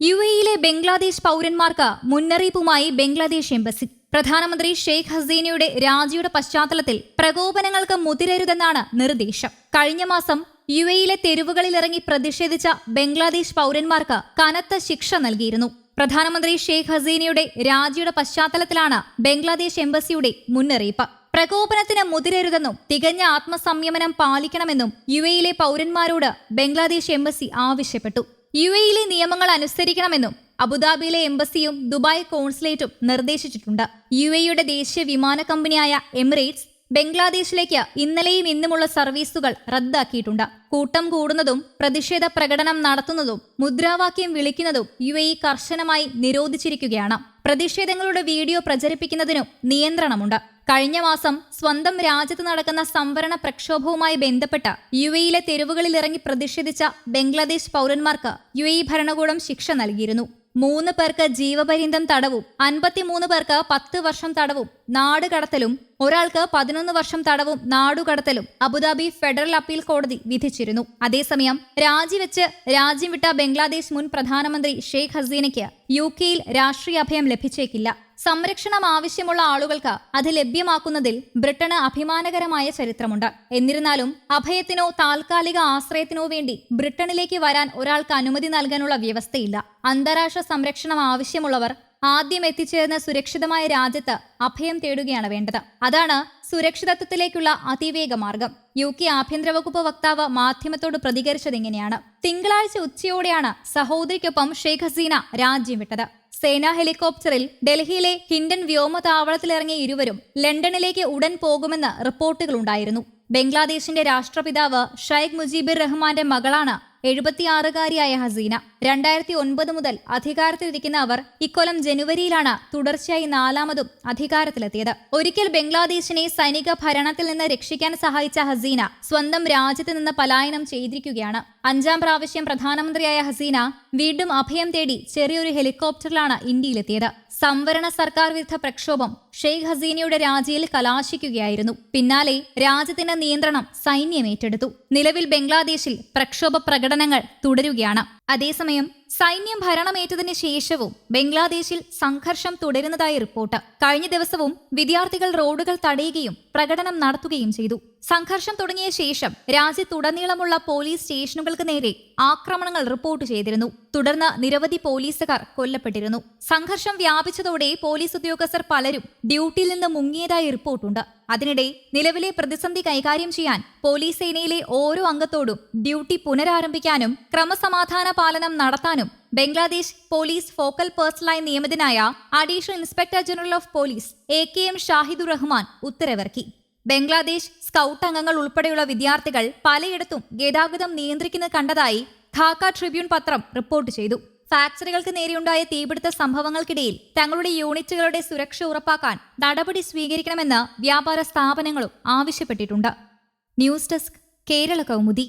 U എയിലെ ബംഗ്ലാദേശ് പൗരന്മാർക്ക് മുന്നറിയിപ്പുമായി ബംഗ്ലാദേശ് എംബസി. പ്രധാനമന്ത്രി ഷെയ്ഖ് ഹസീനയുടെ രാജിയുടെ പശ്ചാത്തലത്തിൽ പ്രകോപനങ്ങൾക്ക് മുതിരരുതെന്നാണ് നിർദ്ദേശം. കഴിഞ്ഞ മാസം യു എയിലെ തെരുവുകളിലിറങ്ങി പ്രതിഷേധിച്ച ബംഗ്ലാദേശ് പൗരന്മാർക്ക് കനത്ത ശിക്ഷ നൽകിയിരുന്നു. പ്രധാനമന്ത്രി ഷെയ്ഖ് ഹസീനയുടെ രാജിയുടെ പശ്ചാത്തലത്തിലാണ് ബംഗ്ലാദേശ് എംബസിയുടെ മുന്നറിയിപ്പ്. പ്രകോപനത്തിന് മുതിരരുതെന്നും തികഞ്ഞ ആത്മസംയമനം പാലിക്കണമെന്നും യു എയിലെ പൗരന്മാരോട് ബംഗ്ലാദേശ് എംബസി ആവശ്യപ്പെട്ടു. യു എയിലെ നിയമങ്ങൾ അനുസരിക്കണമെന്നും അബുദാബിയിലെ എംബസിയും ദുബായ് കോൺസുലേറ്റും നിർദ്ദേശിച്ചിട്ടുണ്ട്. യു എയുടെ ദേശീയ വിമാന കമ്പനിയായ എമിറേറ്റ്സ് ബംഗ്ലാദേശിലേക്ക് ഇന്നലെയും ഇന്നുമുള്ള സർവീസുകൾ റദ്ദാക്കിയിട്ടുണ്ട്. കൂട്ടം കൂടുന്നതും പ്രതിഷേധ പ്രകടനം നടത്തുന്നതും മുദ്രാവാക്യം വിളിക്കുന്നതും യു എ കർശനമായി നിരോധിച്ചിരിക്കുകയാണ്. പ്രതിഷേധങ്ങളുടെ വീഡിയോ പ്രചരിപ്പിക്കുന്നതിനും നിയന്ത്രണമുണ്ട്. കഴിഞ്ഞ മാസം സ്വന്തം രാജ്യത്ത് നടക്കുന്ന സംവരണ പ്രക്ഷോഭവുമായി ബന്ധപ്പെട്ട് യു എയിലെ തെരുവുകളിൽ ഇറങ്ങി പ്രതിഷേധിച്ച ബംഗ്ലാദേശ് പൗരന്മാർക്ക് യു എ ഭരണകൂടം ശിക്ഷ നൽകിയിരുന്നു. മൂന്ന് പേർക്ക് ജീവപര്യന്തം തടവും അൻപത്തിമൂന്ന് പേർക്ക് പത്ത് വർഷം തടവും നാടുകടത്തലും ഒരാൾക്ക് പതിനൊന്ന് വർഷം തടവും നാടുകടത്തലും അബുദാബി ഫെഡറൽ അപ്പീൽ കോടതി വിധിച്ചിരുന്നു. അതേസമയം രാജിവെച്ച് രാജ്യം വിട്ട ബംഗ്ലാദേശ് മുൻ പ്രധാനമന്ത്രി ഷെയ്ഖ് ഹസീനയ്ക്ക് യു കെയിൽ രാഷ്ട്രീയ അഭയം ലഭിച്ചേക്കില്ല. സംരക്ഷണം ആവശ്യമുള്ള ആളുകൾക്ക് അത് ലഭ്യമാക്കുന്നതിൽ ബ്രിട്ടന് അഭിമാനകരമായ ചരിത്രമുണ്ട്. എന്നിരുന്നാലും അഭയത്തിനോ താൽക്കാലിക ആശ്രയത്തിനോ വേണ്ടി ബ്രിട്ടനിലേക്ക് വരാൻ ഒരാൾക്ക് അനുമതി നൽകാനുള്ള വ്യവസ്ഥയില്ല. അന്താരാഷ്ട്ര സംരക്ഷണം ആവശ്യമുള്ളവർ ആദ്യം എത്തിച്ചേർന്ന സുരക്ഷിതമായ രാജ്യത്ത് അഭയം തേടുകയാണ് വേണ്ടത്. അതാണ് സുരക്ഷിതത്വത്തിലേക്കുള്ള അതിവേഗ മാർഗം. യു കെ ആഭ്യന്തര വകുപ്പ് വക്താവ് മാധ്യമത്തോട് പ്രതികരിച്ചത് ഇങ്ങനെയാണ്. തിങ്കളാഴ്ച ഉച്ചയോടെയാണ് സഹോദരിക്കൊപ്പം ഷെയ്ഖ് ഹസീന രാജ്യം വിട്ടത്. സേനാ ഹെലികോപ്റ്ററിൽ ഡൽഹിയിലെ ഹിൻഡൻ വ്യോമതാവളത്തിലിറങ്ങിയ ഇരുവരും ലണ്ടനിലേക്ക് ഉടൻ പോകുമെന്ന് റിപ്പോർട്ടുകളുണ്ടായിരുന്നു. ബംഗ്ലാദേശിന്റെ രാഷ്ട്രപിതാവ് ഷെയ്ഖ് മുജീബുർ റഹ്മാന്റെ മകളാണ് എഴുപത്തിയാറുകാരിയായ ഹസീന. രണ്ടായിരത്തി ഒൻപത് മുതൽ അധികാരത്തിലിരിക്കുന്ന അവർ ഇക്കൊല്ലം ജനുവരിയിലാണ് തുടർച്ചയായി നാലാമതും അധികാരത്തിലെത്തിയത്. ഒരിക്കൽ ബംഗ്ലാദേശിനെ സൈനിക ഭരണത്തിൽ നിന്ന് രക്ഷിക്കാൻ സഹായിച്ച ഹസീന സ്വന്തം രാജ്യത്ത് നിന്ന് പലായനം ചെയ്തിരിക്കുകയാണ്. അഞ്ചാം പ്രാവശ്യം പ്രധാനമന്ത്രിയായ ഹസീന വീണ്ടും അഭയം തേടി ചെറിയൊരു ഹെലികോപ്റ്ററിലാണ് ഇന്ത്യയിലെത്തിയത്. സംവരണ സർക്കാർ വിരുദ്ധ പ്രക്ഷോഭം ഷെയ്ഖ് ഹസീനയുടെ രാജിയിൽ കലാശിക്കുകയായിരുന്നു. പിന്നാലെ രാജ്യത്തിന്റെ നിയന്ത്രണം സൈന്യം ഏറ്റെടുത്തു. നിലവിൽ ബംഗ്ലാദേശിൽ പ്രക്ഷോഭ പ്രകടനങ്ങൾ തുടരുകയാണ്. അതേസമയം സൈന്യം ഭരണമേറ്റതിന് ശേഷവും ബംഗ്ലാദേശിൽ സംഘർഷം തുടരുന്നതായി റിപ്പോർട്ട്. കഴിഞ്ഞ ദിവസവും വിദ്യാർത്ഥികൾ റോഡുകൾ തടയുകയും പ്രകടനം നടത്തുകയും ചെയ്തു. സംഘർഷം തുടങ്ങിയ ശേഷം രാജ്യത്തുടനീളമുള്ള പോലീസ് സ്റ്റേഷനുകൾക്ക് നേരെ ആക്രമണങ്ങൾ റിപ്പോർട്ട് ചെയ്തിരുന്നു. തുടർന്ന് നിരവധി പോലീസുകാർ കൊല്ലപ്പെട്ടിരുന്നു. സംഘർഷം വ്യാപിച്ചതോടെ പോലീസ് ഉദ്യോഗസ്ഥർ പലരും ഡ്യൂട്ടിയിൽ നിന്ന് മുങ്ങിയതായി റിപ്പോർട്ടുണ്ട്. അതിനിടെ നിലവിലെ പ്രതിസന്ധി കൈകാര്യം ചെയ്യാൻ പോലീസ് സേനയിലെ ഓരോ അംഗത്തോടും ഡ്യൂട്ടി പുനരാരംഭിക്കാനും ക്രമസമാധാന പാലനം നടത്താനും ബംഗ്ലാദേശ് പോലീസ് ഫോക്കൽ പേഴ്സണലായി നിയമിതനായ additional inspector general of police A K M Shahidu Rahman ഉത്തരവിറക്കി. ബംഗ്ലാദേശ് സ്കൗട്ട് അംഗങ്ങൾ ഉൾപ്പെടെയുള്ള വിദ്യാർത്ഥികൾ പലയിടത്തും ഗതാഗതം നിയന്ത്രിക്കുന്നത് കണ്ടതായി ധാക്ക ട്രിബ്യൂൺ പത്രം റിപ്പോർട്ട് ചെയ്തു. ഫാക്ടറികൾക്ക് നേരെയുണ്ടായ തീപിടുത്ത സംഭവങ്ങൾക്കിടയിൽ തങ്ങളുടെ യൂണിറ്റുകളുടെ സുരക്ഷ ഉറപ്പാക്കാൻ നടപടി സ്വീകരിക്കണമെന്ന് വ്യാപാര സ്ഥാപനങ്ങളും ആവശ്യപ്പെട്ടിട്ടുണ്ട്. News desk Kerala Kaumudi.